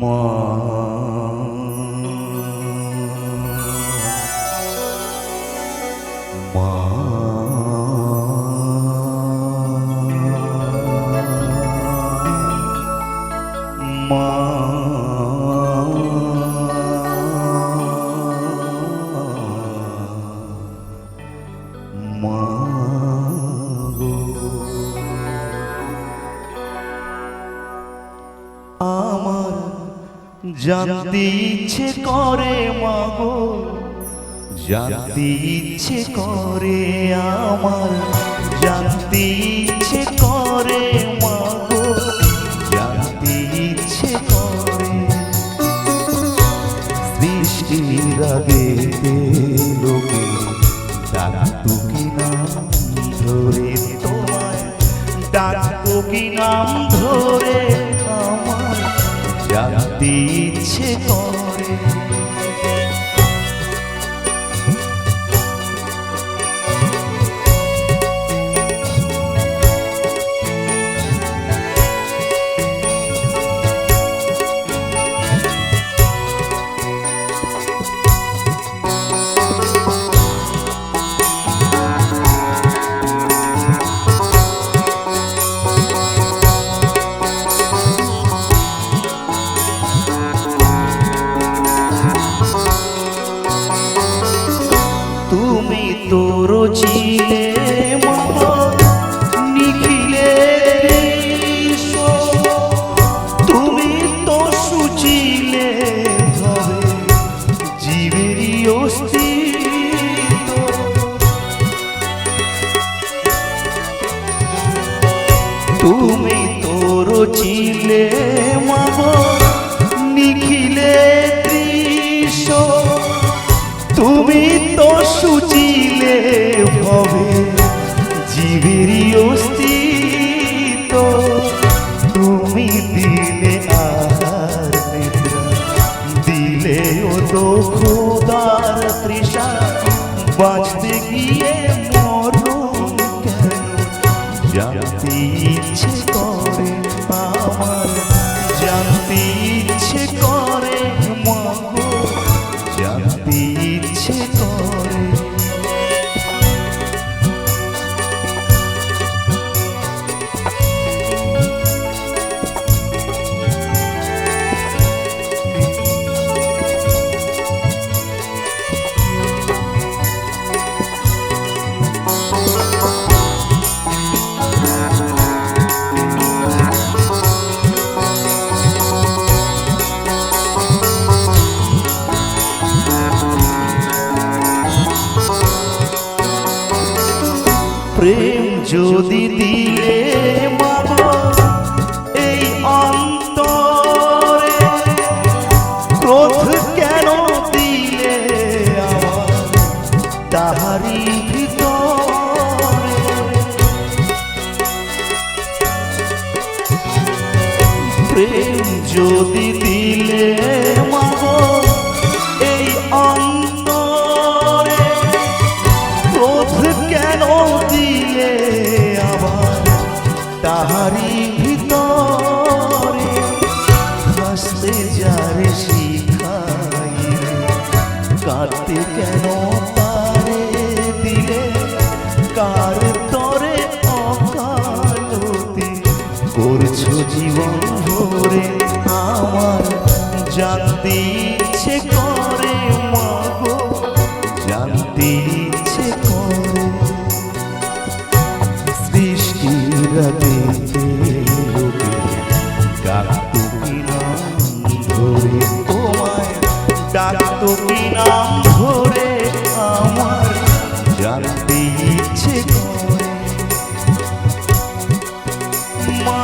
মা মা মা মা গো আমার জানতে ইচ্ছে করে মাগো। জানতে ইচ্ছে করে আমার। জানতে ইচ্ছে করে মাগো। জানতে ইচ্ছে করে। সৃষ্টির আগে কি নাম ধরে তোমায়? ডাকতো কি নাম ধরে আমার জানতে ইচ্ছে করে তোর নিখিলে তুমি তো সুচিলে জীবেরই অস্তিত্ব। তুমি তোর ছিলে জীবেরই অস্তিত্ব। তুমি দিলে দিলে ও তো খোদার তৃষা। বাঁচতে গিয়ে মরণ কেন? ইচ্ছে করে আমার করে ইচ্ছে করে যদি দিলে এই অন্তরে ক্রোধ কেন দিলে তাহারি প্রেম যদি দিলে এই অন্তরে কেন দিলে আবার তাহারি ভিতরে হাসতে যারে শিখাইলে কাঁদতে কেন তারে দিলে? কার তরে অকালতি? করছ জীবন ভরে আমার জানতে ইচ্ছে করে মাগো জানতে ডাকতো কি নাম ধরে তোমায় ডাকতো কি নাম ধরে আমার জানতে ইচ্ছে করে। মা